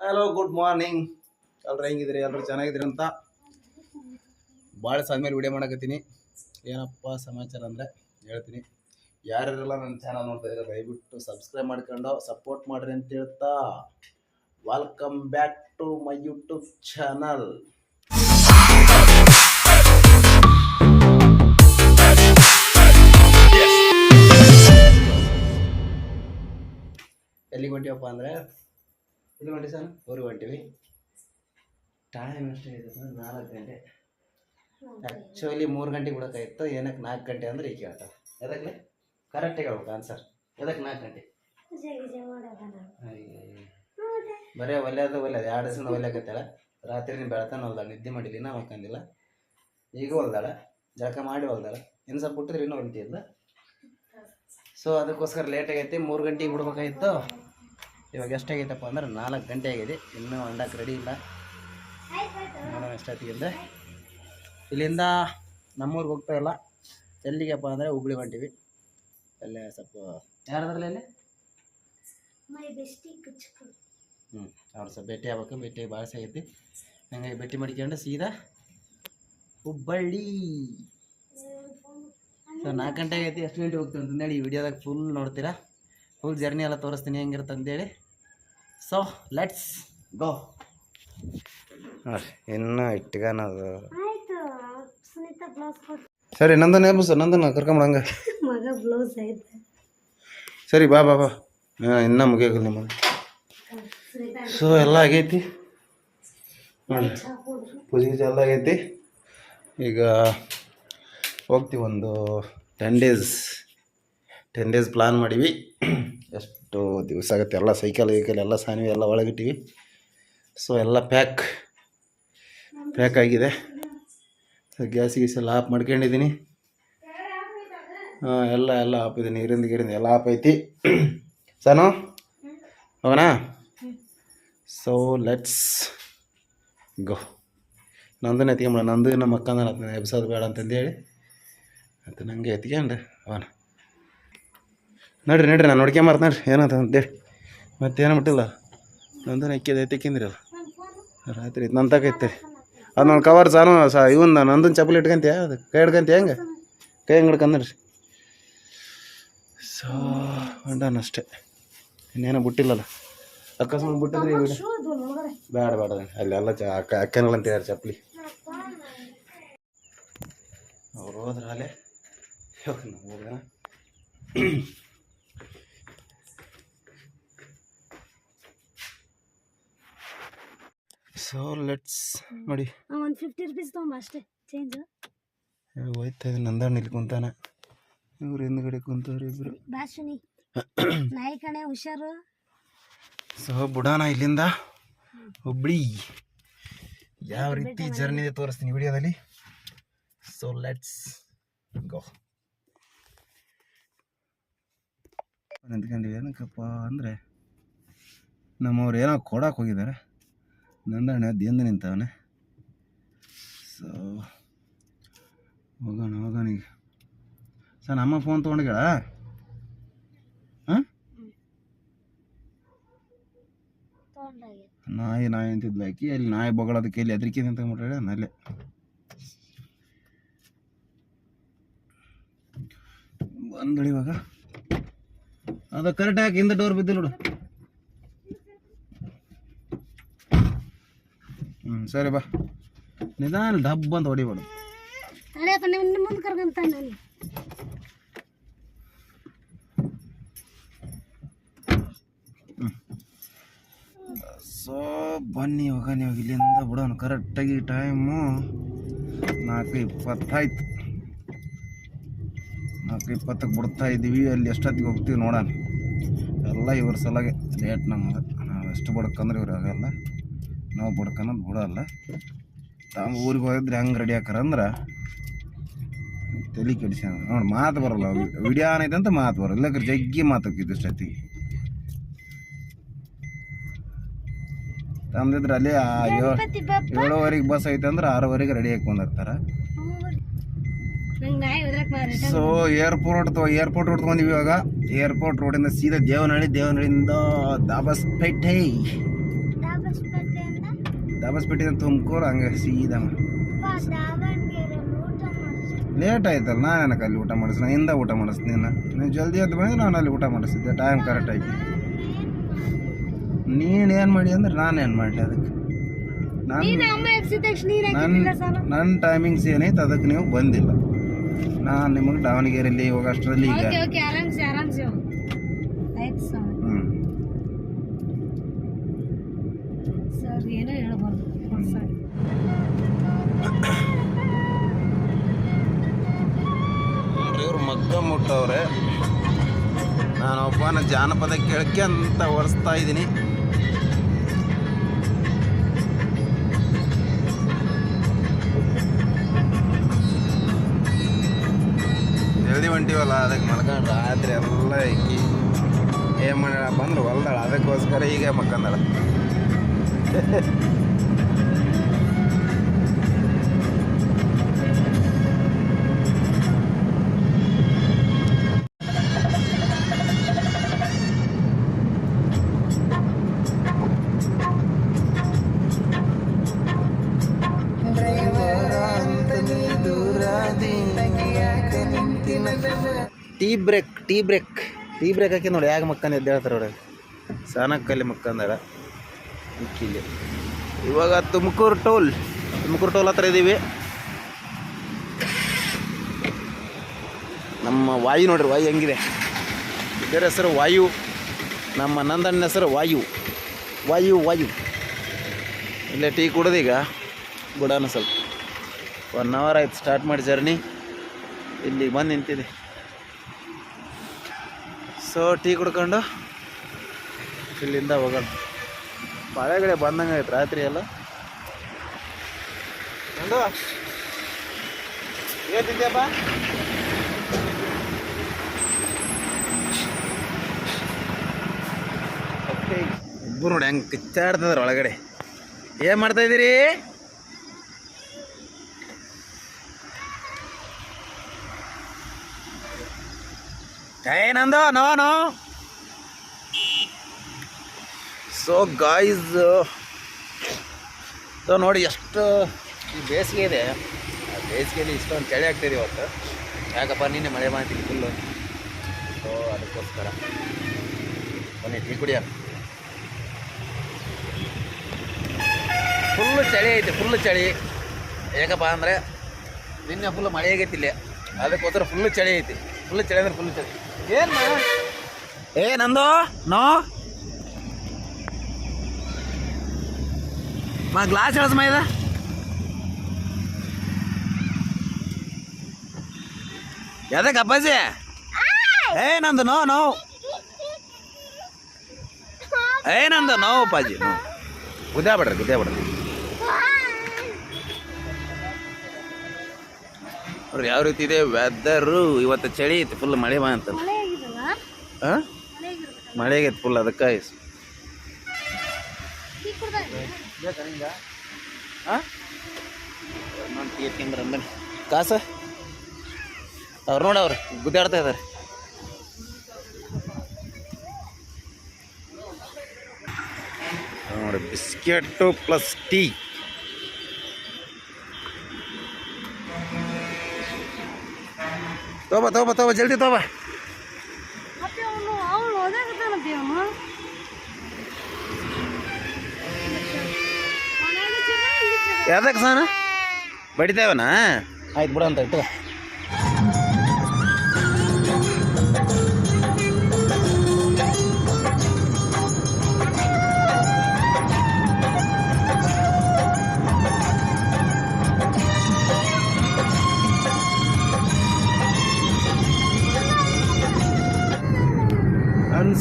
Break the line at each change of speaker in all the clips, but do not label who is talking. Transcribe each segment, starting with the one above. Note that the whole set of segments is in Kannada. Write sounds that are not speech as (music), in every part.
ಹಲೋ ಗುಡ್ ಮಾರ್ನಿಂಗ್ ಎಲ್ಲರೂ ಹೆಂಗಿದ್ರಿ ಎಲ್ಲರೂ ಚೆನ್ನಾಗಿದ್ರಿ ಅಂತ ಭಾಳ ಮೇಲೆ ವಿಡಿಯೋ ಮಾಡಕತ್ತೀನಿ. ಏನಪ್ಪ ಸಮಾಚಾರ ಅಂದರೆ ಹೇಳ್ತೀನಿ. ಯಾರ್ಯಾರೆಲ್ಲ ನನ್ನ ಚಾನಲ್ ನೋಡ್ತಾ ಇದ್ದಾರೆ, ದಯವಿಟ್ಟು ಸಬ್ಸ್ಕ್ರೈಬ್ ಮಾಡ್ಕೊಂಡು ಸಪೋರ್ಟ್ ಮಾಡ್ರಿ ಅಂತ ಹೇಳ್ತಾ welcome back to my YouTube channel ಎಲ್ಲಿಗೆ ಹೊಂಟಿಯಪ್ಪ ಅಂದರೆ ಎಲ್ಲಿ ಹೊಂಟಿ ಸರ್? ಊರಿಗೆ ಹೊಂಟಿವಿ ಟೈಮ್ ಎಷ್ಟಾಗಿದೆ ಸರ್ ನಾಲ್ಕು ಗಂಟೆ. ಆ್ಯಕ್ಚುಲಿ ಮೂರು ಗಂಟೆಗೆ ಬಿಡೋಕ್ಕಾಗಿತ್ತು. ಏನಕ್ಕೆ ನಾಲ್ಕು ಗಂಟೆ ಅಂದ್ರೆ ಈಗ ಕೇಳ್ತಾರೆ ಎದಕ್ಕೆ ಕರೆಕ್ಟಾಗಿ ಹೇಳ್ಬೇಕು ಆನ್ಸರ್ ಎದಕ್ಕೆ ನಾಲ್ಕು ಗಂಟೆ? ಬರೀ ಬರೇ ಒಳ್ಳೆಯದು ಒಲ್ಲೆದು ಎರಡು ದಿವಸ ಒಲ್ಲೆಕತ್ತಾಳ ರಾತ್ರಿ ಬೆಳತಾನೆ ಹೊಲ್ದಾಳ. ನಿದ್ದೆ ಮಾಡಿಲ್ಲ ಇನ್ನೂ ಹಾಕಂದಿಲ್ಲ ಈಗ ಹೊಲ್ದಾಳ. ಜಳಕ ಮಾಡಿ ಹೊಲ್ದಾಳ. ಇನ್ನು ಸ್ವಲ್ಪ ಬಿಟ್ಟಿದ್ರೆ ಇನ್ನೂ ಹೊಲ್ತಿಲ್ಲ ಸೊ ಅದಕ್ಕೋಸ್ಕರ ಲೇಟ್ ಆಗೈತಿ. ಮೂರು ಗಂಟೆಗೆ ಬಿಡ್ಬೇಕಾಗಿತ್ತು. ಇವಾಗ ಎಷ್ಟಾಗೈತಪ್ಪ ಅಂದ್ರೆ ನಾಲ್ಕು ಗಂಟೆ ಆಗಿದೆ. ಇನ್ನೂ ಅಂಡಕ್ಕೆ ರೆಡಿ ಇಲ್ಲ. ನೋಡೋಣ ಎಷ್ಟೊತ್ತಿಗಿಂದ ಇಲ್ಲಿಂದ ನಮ್ಮೂರಿಗೆ ಹೋಗ್ತಾ ಇಲ್ಲ. ಎಲ್ಲಿಗೆಪ್ಪ ಅಂದರೆ ಹುಬ್ಳಿ ಹೊಂಟಿವಿ. ಅಲ್ಲೇ ಸ್ವಲ್ಪ ಯಾರದ್ರಲ್ಲಿ ಅಲ್ಲಿ? ಹ್ಞೂ ಅವ್ರು ಸ್ವಲ್ಪ ಭೇಟಿ ಆಗ್ಬೇಕು. ಭೇಟಿ ಭಾಳ ಆಗೈತಿ ಹಂಗಾಗಿ ಭೇಟಿ ಮಾಡ್ಕೊಂಡು ಸೀದಾ ಹುಬ್ಬಳ್ಳಿ. ಸೊ ನಾಲ್ಕು ಗಂಟೆ ಆಗೈತಿ. ಎಷ್ಟು ಗಂಟೆ ಹೋಗ್ತೀವಿ ಅಂತಂದೇಳಿ ಈ ವಿಡಿಯೋದಾಗ ಫುಲ್ ನೋಡ್ತೀರಾ? ಫುಲ್ ಜರ್ನಿ ಎಲ್ಲ ತೋರಿಸ್ತೀನಿ ಹೆಂಗಿರುತ್ತೆ ಅಂತೇಳಿ. ಸೊ ಲೆಟ್ಸ್ ಗೋ ಹಾಂ ಇನ್ನೂ ಇಟ್ಗಾನದು
ಆಯ್ತು ಸುನೀತಾ ಬ್ಲೌಸ್ ಕೊಟ್ಟು
ಸರಿ ನಂದನ ಏನು ಸರ್ ನಂದನ ಕರ್ಕೊಂಬಳಂಗ
ಮಗ ಬ್ಲೌಸ್ ಐತೆ.
ಸರಿ ಬಾ ಬಾ ಬಾ. ಹಾಂ ಇನ್ನೂ ಮುಗಿಯೋಕಲ್ಲ ನಿಮ್ಮ ಸೊ ಎಲ್ಲ ಆಗೈತಿ? ನೋಡಿ ಪೂಜೆ ಗೀಜೆ ಎಲ್ಲ ಆಗೈತಿ? ಈಗ ಹೋಗ್ತೀವಿ ಒಂದು ten days ten days plan ಮಾಡೀವಿ. ಎಷ್ಟು ದಿವಸ ಆಗುತ್ತೆ? ಎಲ್ಲ ಸೈಕಲ್ ಗೈಕಲ್ ಎಲ್ಲ ಸಾನಿವಿ, ಎಲ್ಲ ಒಳಗಿಟ್ಟಿವಿ. ಸೊ ಎಲ್ಲ ಪ್ಯಾಕ್ ಪ್ಯಾಕ್ ಆಗಿದೆ. ಸೊ ಗ್ಯಾಸ್ ಗೀಸ್ ಎಲ್ಲ ಆಫ್ ಮಾಡ್ಕೊಂಡಿದ್ದೀನಿ ಎಲ್ಲ ಎಲ್ಲ ಆಫ್ ಇದೆ. ನೀರಿಂದ, ಗೀರಿಂದ ಎಲ್ಲ ಆಫ್ ಐತಿ. ಸಾನು, ಹೋಗೋಣ? ಸೊ ಲೆಟ್ಸ್ ಗೋ ನಂದನ್ನು ಎತ್ಕೊಂಬಿಡ ನಂದು ನಮ್ಮ ಅಕ್ಕಂದ ಎಬ್ಸೋದು ಬೇಡ ಅಂತಂದೇಳಿ. ಮತ್ತು ನನಗೆ ಎತ್ಕೊಂಡು ಅವನ ನಡ್ರಿ ನಡ್ರಿ ನಾನು ನೋಡ್ಕೊಂಬರ್ತ ನಡ್ರಿ. ಏನಂತ ಅಂತೇಳಿ ಮತ್ತೇನು ಬಿಟ್ಟಿಲ್ಲ. ನಂದನ ಎಕ್ಕಿದ ಅಲ್ಲ ರಾತ್ರಿ ನನ್ನ ತಗೈತೆ ಅದು ನನ್ನ ಕವರ್ ಸಾನು ಸಾ ಇವನ್ ನಂದನ ಚಪ್ಪಲಿ ಇಟ್ಕೊಂತೀಯ? ಅದು ಕೈ ಹಿಡ್ಕೊಂತೀಯ ಹೆಂಗೆ? ಕೈ ಹೆಂಗೆ ಹಿಡ್ಕಂದ್ರಿ ಸೊ ಅಂಡನ್ ಅಷ್ಟೇ. ಇನ್ನೇನೋ ಬಿಟ್ಟಿಲ್ಲಲ್ಲ. ಅಕಸ್ಮಾತ್ ಬಿಟ್ಟಿದ್ರಿ ಬೇಡ ಬೇಡ ಅಲ್ಲಿ ಎಲ್ಲ ಚ ಅಕ್ಕ ಅಕ್ಕನಲ್ಲ ಅಂತ ಚಪ್ಪಲಿ. ಅವ್ರು ಹೋದ್ರೆ ಅಲ್ಲೇ. ಹೋಗೋಣ ಸೊ ಲೆಟ್ಸ್ ನೋಡಿ.
ಒಂದು ಫಿಫ್ಟಿ ರುಪೀಸ್ ತೊಗೊಂಬ ಅಷ್ಟೇ ಚೇಂಜ್
ಹೋಯ್ತಾ ಇದೆ ನಂದಣ್ಣ ಇಲ್ಲಿ ಕುಂತಾನೆ ಇವ್ರು ಹಿಂದ್ಗಡೆ ಕುಂತವ್ರು ಇಬ್ರು.
ಬಾಸುನಿ (clears throat) ನಾಯಿ ಕಣೆ ಹುಷಾರು.
ಸೊ ಬುಡಾನ ಇಲ್ಲಿಂದ? ಹುಬ್ಳಿ. ಯಾವ ರೀತಿ ಜರ್ನಿ ಇದೆ ತೋರಿಸ್ತೀನಿ ವಿಡಿಯೋದಲ್ಲಿ. ಸೊ ಲೆಟ್ಸ್ ಗೋ ನಿಂತ್ಕೊಂಡಿವಿ ಏನಕ್ಕಪ್ಪ ಅಂದರೆ ನಮ್ಮವ್ರು ಏನೋ ಕೊಡಕ್ಕೆ ಹೋಗಿದ್ದಾರೆ. ನಂದಣ್ಣ ಎದ್ದು ನಿಂತವನೆ ಸೊ ಹೋಗೋಣ ಹೋಗೋಣ ಈಗ. ಸರ್ ನಮ್ಮ ಫೋನ್ ತೊಗೊಂಡ್ಗಳ ನಾಯಿ ನಾಯಿ ಅಂತಿದ್ಲು ಆಕಿ. ಅಲ್ಲಿ ನಾಯಿ ಬೊಗಳೋದಕ್ಕೆ ಇಲ್ಲಿ ಹೆದರಿಕೆ ಅಂತ ಮಾಡ್ರಿ ಅಲ್ಲೇ. ಬಂದಳು ಇವಾಗ. ಅದು ಕರೆಕ್ಟ್ ಹಾಕಿ ಹಿಂದೆ ಡೋರ್ ಬಿದ್ದಿಲ್ಲ ನೋಡು. ಹ್ಞೂ ಸರಿ ಬಾ. ನಿಧಾನ ಡಬ್ ಅಂತ ಹೊಡಿಬೇಡು.
ಮುಂದೆ ಕರ್ಕೊಂತ ನಾನು.
ಸೊ ಬನ್ನಿ ಇವಾಗ ನೀವು ಇಲ್ಲಿಂದ ಬಿಡೋಣ. ಕರೆಕ್ಟಾಗಿ ಟೈಮು ನಾಲ್ಕು ಇಪ್ಪತ್ತಾಯ್ತು. ನಾಲ್ಕು ಇಪ್ಪತ್ತಕ್ಕೆ ಬಿಡ್ತಾ ಇದ್ದೀವಿ ಅಲ್ಲಿ ಎಷ್ಟೊತ್ತಿಗೆ ಹೋಗ್ತೀವಿ ನೋಡೋಣ. ಎಲ್ಲ ಇವ್ರ ಸಲಗೆ ಲೇಟ್ ನಮ್ಗೆ ನಾವು ಎಷ್ಟು ಬಡ್ಕಂದ್ರೆ ಇವ್ರು ಆಗಲ್ಲ ನಾವು ಬಡ್ಕನ್ನೋದು ಬಿಡೋಲ್ಲ ತಾವು ಊರಿಗೆ ಹೋಗಿದ್ರೆ ಹೆಂಗೆ ರೆಡಿ ಹಾಕಾರ ಅಂದ್ರೆ ತಲೆ ಕೆಡಿಸ ನೋಡಿ ಮಾತು ಬರಲ್ಲ. ವಿಡಿಯೋ ಐತೆ ಅಂತ ಮಾತು ಬರಲ್ಲ. ಇಲ್ಲಕ್ರೆ ಜಗ್ಗಿ ಮಾತಾಕಿದ್ದು ಇಷ್ಟೊತ್ತಿಗೆ ತಮ್ದಿದ್ರೆ ಅಲ್ಲಿ ಏಳುವರೆಗೆ ಬಸ್ ಐತೆ ಅಂದ್ರೆ ಆರೂವರೆಗೆ ರೆಡಿ ಹಾಕೊಂಡಿರ್ತಾರ ಬಂದಿರ್ತಾರೆ. ಸೊ ಏರ್ಪೋರ್ಟ್ ಏರ್ಪೋರ್ಟ್ ರೋಡ್ ತಗೊಂಡಿವಿ ಇವಾಗ. ಏರ್ಪೋರ್ಟ್ ರೋಡಿಂದ ಸೀದಾ ದೇವನಹಳ್ಳಿ ದೇವನಹಳ್ಳಿಯಿಂದ ದಾಬಸ್ಪೇಟೆ.
ಡಾಬಸ್
ದಾಬಸ್ಪೇಟೆ ತುಮಕೂರು ಹಂಗೆ ಸೀದಾ ಲೇಟ್ ಆಯ್ತಲ್ಲ ನಾನು ಏನಕ್ಕೆ ಅಲ್ಲಿ ಊಟ ಮಾಡಿಸ್ ನಾ ಹಿಂದೆ ಊಟ ಮಾಡಿಸ್ತೀನಿ ನೀನು? ಜಲ್ದಿ ಎದ್ದು ಬಂದ್ರೆ ನಾನು ಅಲ್ಲಿ ಊಟ ಮಾಡಿಸ್ತಿದ್ದೆ ಟೈಮ್ ಕರೆಕ್ಟ್ ಆಯ್ತು. ನೀನು ಏನು ಮಾಡಿ ಅಂದ್ರೆ ನಾನು ಏನು ಮಾಡಲಿ ಅದಕ್ಕೆ? ನಾನು ನನ್ನ ನನ್ನ ಟೈಮಿಂಗ್ಸ್ ಏನೈತೆ ಅದಕ್ಕೆ ನೀವು ಬಂದಿಲ್ಲ. ನಾನು ನಿಮಗೆ ದಾವಣಗೆರೆಯಲ್ಲಿ ಹೋಗೋಷ್ಟರಲ್ಲಿ ಈಗ ಮಗ್ಗ ಮುಟ್ಟವ್ರೆ ನಾನು ಒಬ್ಬನ ಜಾನಪದ ಕೇಳಕ್ಕೆ ಅಂತ ಒರೆಸ್ತಾ ಇದ್ದೀನಿ. ಜಲ್ದಿ ಹೊಂಟಿವಲ್ಲ, ಅದಕ್ಕೆ ಮಲ್ಕೊಂಡು ರಾತ್ರಿ ಎಲ್ಲ ಇಕ್ಕಿ. ಏನು ಮಾಡ್ಯಾಳ ಬಂದ್ರೆ ಹೊಲ್ದಾಳ, ಅದಕ್ಕೋಸ್ಕರ ಈಗ ಮಕ್ಕಂದಾಳ tea break tea break tea break ಹಾಕಿ ನೋಡಿ ಯಾಕೆ ಎದ್ದು ಹೇಳ್ತಾರೆ ನೋಡಿ ಸಾನಕ್ಕಲ್ಲಿ ಮಕ್ಕಂದಾರ. ಇಕ್ಕಿಲ್ಲಿ ಇವಾಗ ತುಮಕೂರು ಟೋಲ್. ತುಮಕೂರು ಟೋಲ್ ಹತ್ರ ಇದ್ದೀವಿ ನಮ್ಮ ವಾಯು ನೋಡ್ರಿ, ವಾಯು ಹೆಂಗಿದೆ? ಇದರ ಹೆಸರು ವಾಯು. ನಮ್ಮ ನಂದಣ್ಣ ಹೆಸರು ವಾಯು. ವಾಯು ವಾಯು. ಇಲ್ಲೇ ಟೀ ಕುಡ್ದೀಗ ಬಿಡೋಣ ಸ್ವಲ್ಪ. ಒನ್ ಅವರ್ ಆಯ್ತು ಸ್ಟಾರ್ಟ್ ಮಾಡಿ ಜರ್ನಿ ಇಲ್ಲಿ ಬಂದು ನಿಂತಿದೆ. ಸೊ ಟೀ ಕುಡ್ಕೊಂಡು ಇಲ್ಲಿಂದ ಹೋಗೋಣ. ಮಳೆಗಡೆ ಬಂದಂಗೆ ಆಯ್ತು ರಾತ್ರಿ ಎಲ್ಲ. ನಂದು? ಏನು ತಿಂದ್ಯಪ್ಪ ಇಬ್ಬರು ನೋಡಿ ಹೆಂಗೆ ಕಿಚ್ಚಾಡ್ತದ್ರ ಒಳಗಡೆ. ಏನು ಮಾಡ್ತಾ ಏನಂದ no no so guys so ನೋಡಿ, ಎಷ್ಟು ಈ ಬೇಸಿಗೆ ಇದೆ. ಬೇಸಿಗೆಯಲ್ಲಿ ಇಷ್ಟೊಂದು ಚಳಿ ಆಗ್ತಿದೆ ಇವತ್ತು. ಯಾಕಪ್ಪ, ನಿನ್ನೆ ಮಳೆ ಮಾಡ್ತೀನಿ ಫುಲ್ಲು ಸೊ ಅದಕ್ಕೋಸ್ಕರ. ಬನ್ನಿ, ಟೀ ಕುಡಿಯ ಫುಲ್ಲು ಚಳಿ ಐತೆ ಫುಲ್ಲು ಚಳಿ. ಯಾಕಪ್ಪ ಅಂದರೆ ನಿನ್ನೆ ಫುಲ್ ಮಳೆ ಆಗೈತಿ ಇಲ್ಲಿ. ಅದಕ್ಕೋಸ್ಕರ ಫುಲ್ಲು ಚಳಿ ಐತಿ. ಫುಲ್ಲು ಚಳಿ ಅಂದ್ರೆ ಫುಲ್ಲು ಚಳಿ. ಏ, ನಂದು? ನೋ? ಮಾ ಗ್ಲಾಸ್ ಎಳಸ್ಮ ಇದ. ಯಾವ್ದಕ್ಕೆ ಅಪ್ಪಾಜಿ? ಏ, ನಂದು ನೋ ನೋ. ಏ, ನಂದು ನೋ, ಅಪ್ಪಾಜಿ, ನೋ. ಗುದ್ದೇ ಬಿಡ್ರಿ ಗುದ್ದೇ ಬಿಡ್ರಿ ನೋಡ್ರಿ ಯಾವ ರೀತಿ ಇದೆ? ವೆದರು ಇವತ್ತು ಚಳಿ ಐತಿ ಫುಲ್ ಮಳೆ ಬಾ ಅಂತ. ಹಾಂ
ಮಳೆ
ಆಗೈತೆ ಫುಲ್ ಅದಕ್ಕೆ. ಹಾಂ ಕಾಸ? ಅವ್ರು ನೋಡಿ ಅವ್ರು ಗುದ್ದಾಡ್ತಾ ಇದ್ದಾರೆ ನೋಡಿ ಬಿಸ್ಕೆಟ್ಟು ಪ್ಲಸ್ ಟೀ. ತೋಬ ತೋಬ ತೋಬ ಜಲ್ದಿ ತೋಬ. ಯಾವ್ದಕ್ಕೆ ಸಾನ? ಬಡಿತೇವನಾ? ಆಯ್ತು ಬಿಡು ಅಂತ ಇಟ್ಟು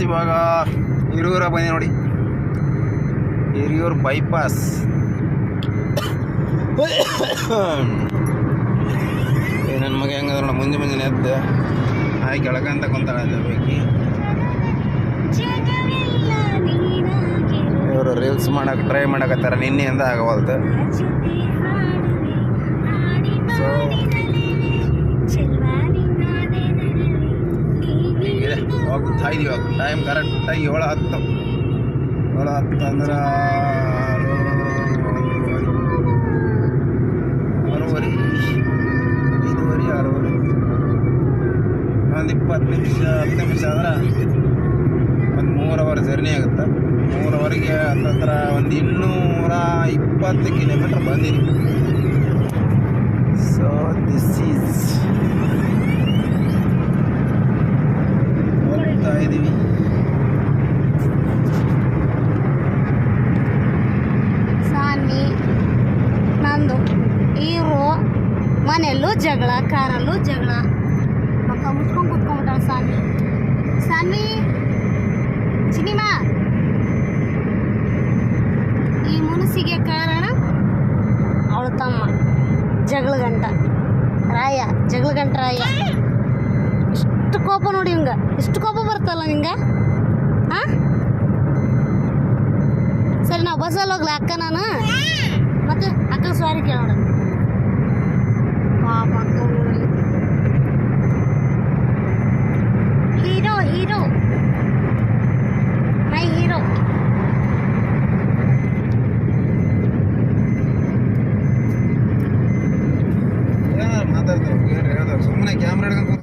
ಫ್ರೆಂಡ್ಸ್ ಇವಾಗ ಹಿರಿಯೂರ ಬನ್ನಿ ನೋಡಿ. ಹಿರಿಯೂರು ಬೈಪಾಸ್ ನನ್ನ ಮಗ ಹೆಂಗದ ನೋಡ ಮುಂಜೆ ಮುಂಜಾನೆ ಎದ್ದು. ಹಾಕಿ ಕೆಳಕಂತ ಕುಂತಾಳೆ ಬೇಕಿ. ಇವರು ರೀಲ್ಸ್ ಮಾಡಕ್ಕೆ ಟ್ರೈ ಮಾಡಕತ್ತಾರ ನಿನ್ನೆಯಿಂದ ಆಗವಲ್ತು
ಅಚ್ಚುತಿ
ಸೊ ಹೋಗ್ತಾ ಇದೀವಿ ಇವಾಗ ಟೈಮ್ ಕರೆಕ್ಟಾಗಿ ಏಳು ಹತ್ತು. ಏಳು ಹತ್ತು ಅಂದ್ರೆ ಆರೂವರೆ ಐದುವರೆ, ಆರೂವರೆ. ಒಂದು ಇಪ್ಪತ್ತು ನಿಮಿಷ, ಹತ್ತು ನಿಮಿಷ ಆದ್ರೆ ಒಂದು ಮೂರು ಅವರ್ ಜರ್ನಿ ಆಗುತ್ತೆ? ಮೂರು ಅವರಿಗೆ ಹತ್ತತ್ರ ಒಂದು ಇನ್ನೂರ ಇಪ್ಪತ್ತು ಕಿಲೋಮೀಟ್ರ್ ಬಂದಿದ್ದೀವಿ
ಸಿನಿಮಾ. ಈ ಮುನಸಿಗೆ ಕಾರಣ ಅವಳ ತಮ್ಮ ಜಗಳ ಗಂಟ ರಾಯ ಜಗಳ ಗಂಟ ರಾಯ. ಇಷ್ಟು ಕೋಪ ನೋಡಿ ಹಿಂಗ ಇಷ್ಟು ಕೋಪ ಬರ್ತಲ್ಲ ನಿಂಗೆ? ಹಾಂ? ಸರಿ, ನಾವು ಬಸ್ಸಲ್ಲಿ ಹೋಗ್ಲಾ, ಅಕ್ಕ, ನಾನು?